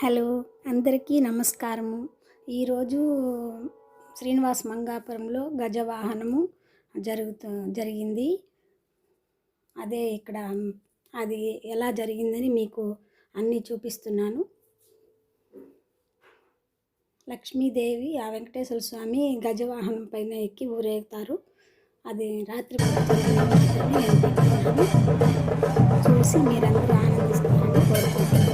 Hello అందరికీ నమస్కారము. ఈరోజు శ్రీనివాస్ మంగాపురంలో గజవాహనము జరుగుతూ జరిగింది. అదే ఇక్కడ అది ఎలా జరిగిందని మీకు అన్నీ చూపిస్తున్నాను. లక్ష్మీదేవి ఆ వెంకటేశ్వర స్వామి గజవాహనం పైన ఎక్కి ఊరేగుతారు. అది రాత్రి చూసి మీరందరూ ఆనందిస్తారని కోరుకుంటున్నాను.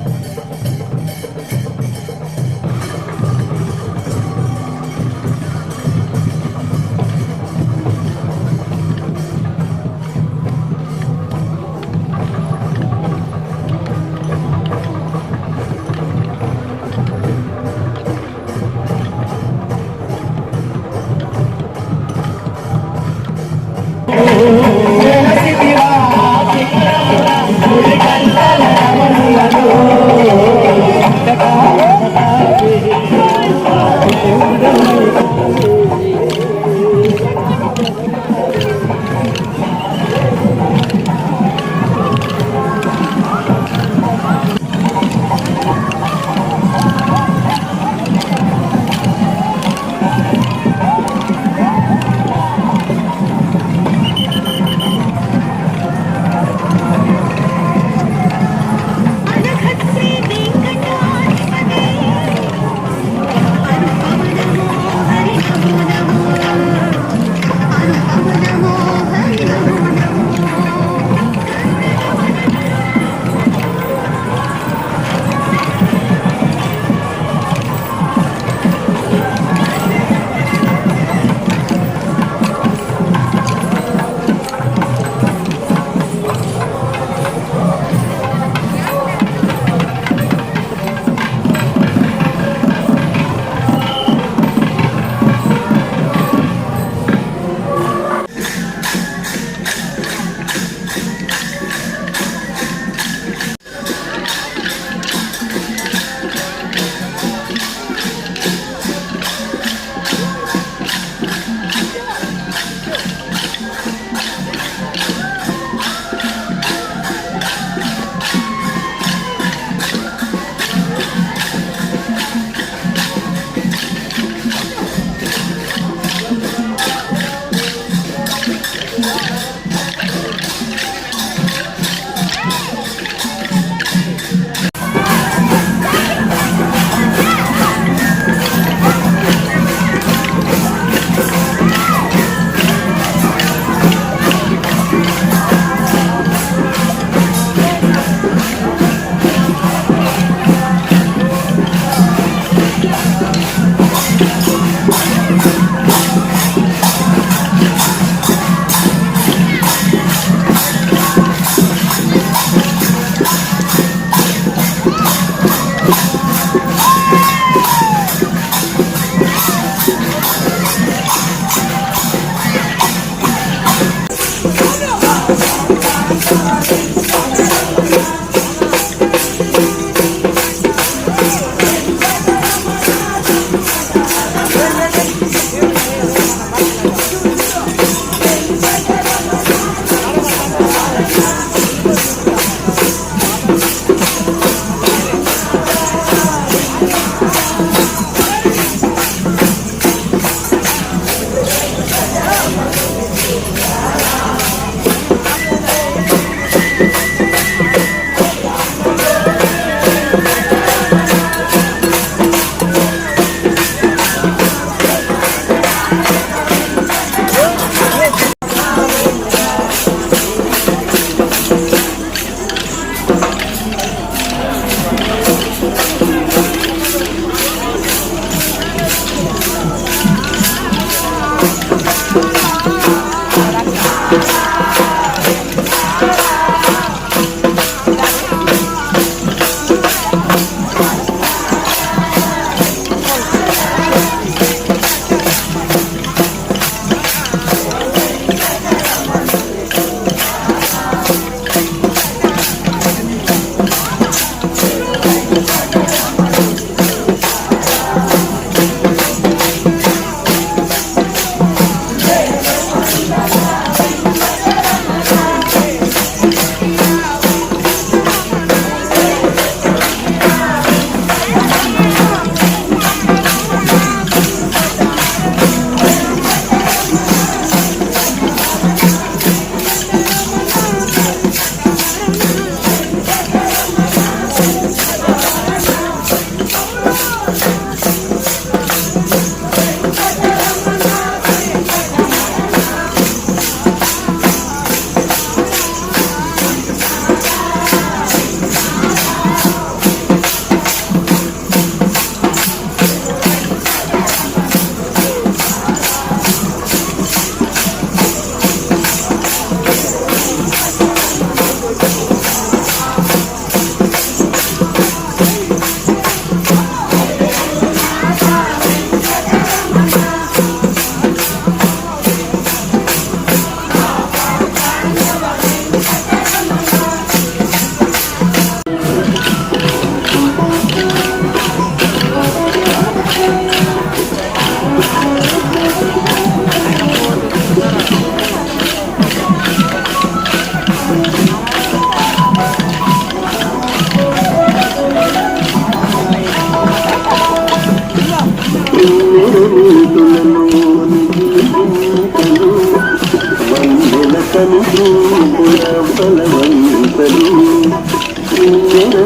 బలవంతులు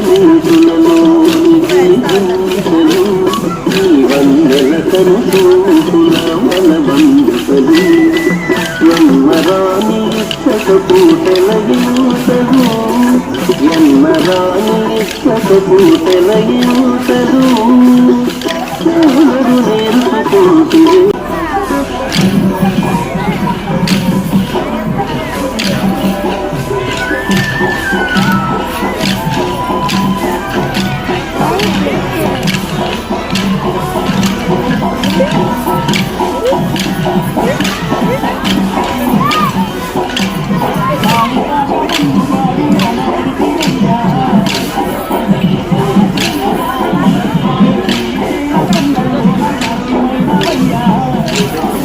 నీతులలో ఈ వందల కనుసూపుల బలవంతులు ఎన్నరాని ఇచ్చకపోతల యూతలు ఎన్నరాని ఇచ్చకపోతల యూతలు ఎవరు నేర్చుకుంటే ai.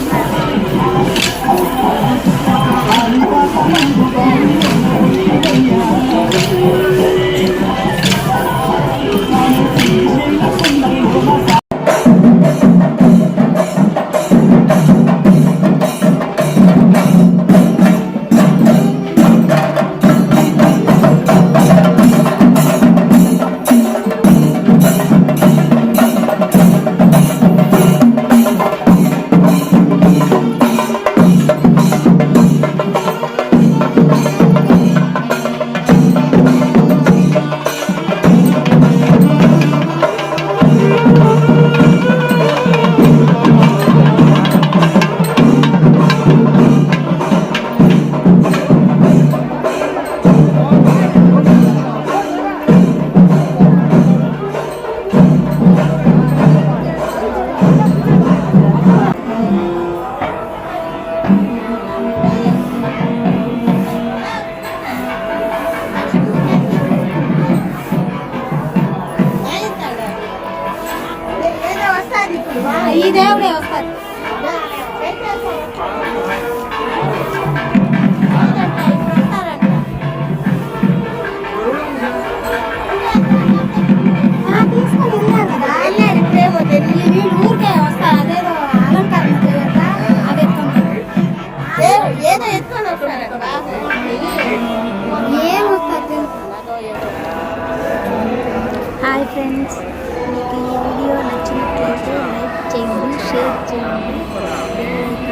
一点也没有 para